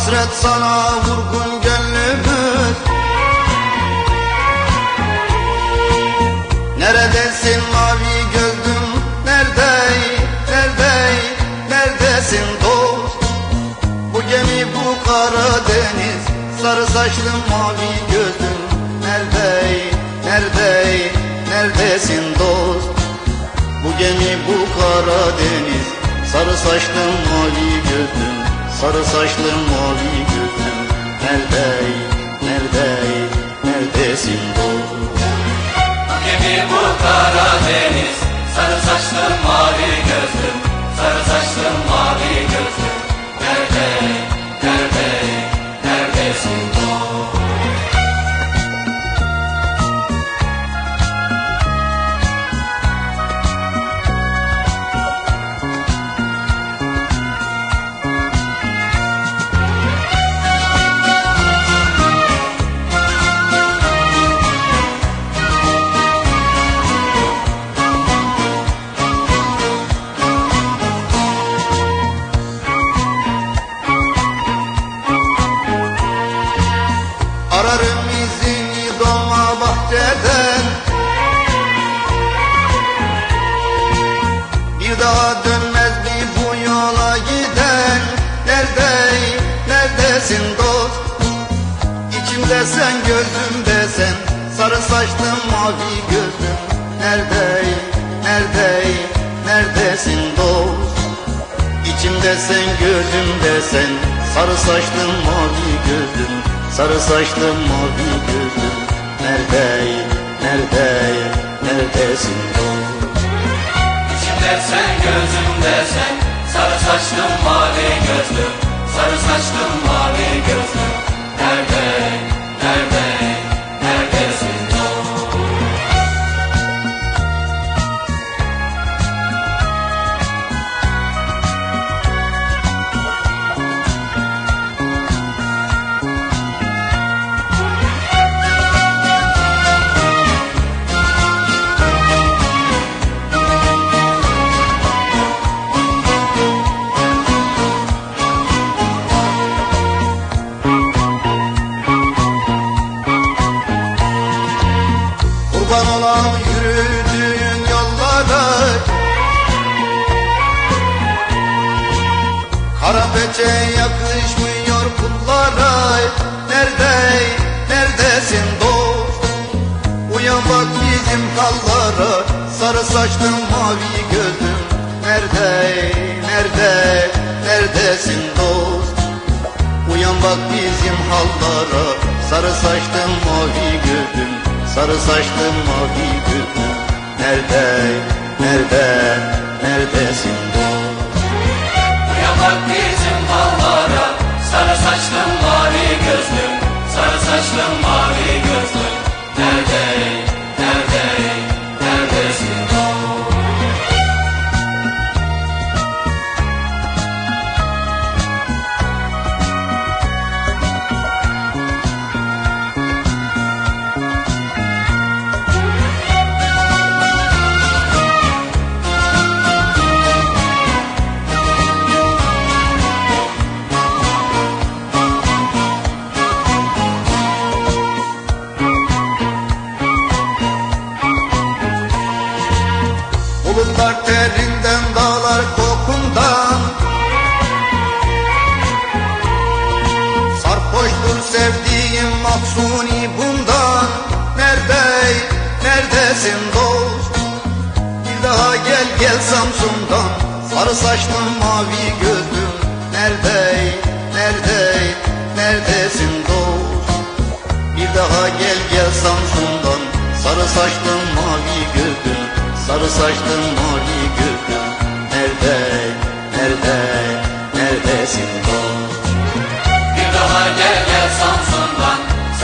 hasret sana vurgun gönlümüz Neredesin mavi gözlüm? Nerede nerede neredesin dost? Bu gemi bu kara deniz sarı saçlı mavi gözlüm. Nerede nerede neredesin dost? Bu gemi bu kara deniz sarı saçlı mavi gözlüm sarı saçlı mavi gözlüm nerede nerede neredesin dost Gemi bu Karadeniz Sarı saçlı mavi gözlüm. Sarı saçlı daha dönmez mi bu yola giden? Nerede, neredesin dost? İçimde sen gözümde sen. Sarı saçlı mavi gözlüm Nerede, nerede, neredesin dost? İçimde sen gözümde sen. Sarı saçlı mavi gözlüm Sarı saçlı mavi gözlüm Nerede, nerede, neredesin dost gözümde sen. Sarı saçlı mavi gözlüm. Sarı saçlı mavi gözlüm. Nerede, nerede, Kara peçe yakışmıyor kullara. Nerede, neredesin dost? Uyan bak bizim kallara. Sarı saçlı mavi gözlüm Nerede, nerede, neredesin dost? Uyan bak bizim hallara. Sarı saçlı mavi gözlüm Sarı saçlı mavi gözlüm Nerede, nerede, neredesin bak bizim hallara Sarı saçlı mavi gözlüm. Sarı saçlı mavi Bulutlar terinden dağlar kokundan. Sarhoştur sevdiğim mahzuni bundan. Nerede, neredesin dost? Bir daha gel gel Samsun'dan. Sarı saçlı mavi gözlüm Nerede, nerede, neredesin dost? Bir daha gel gel Samsun'dan. Sarı saçlı saçlı mavi gözlüm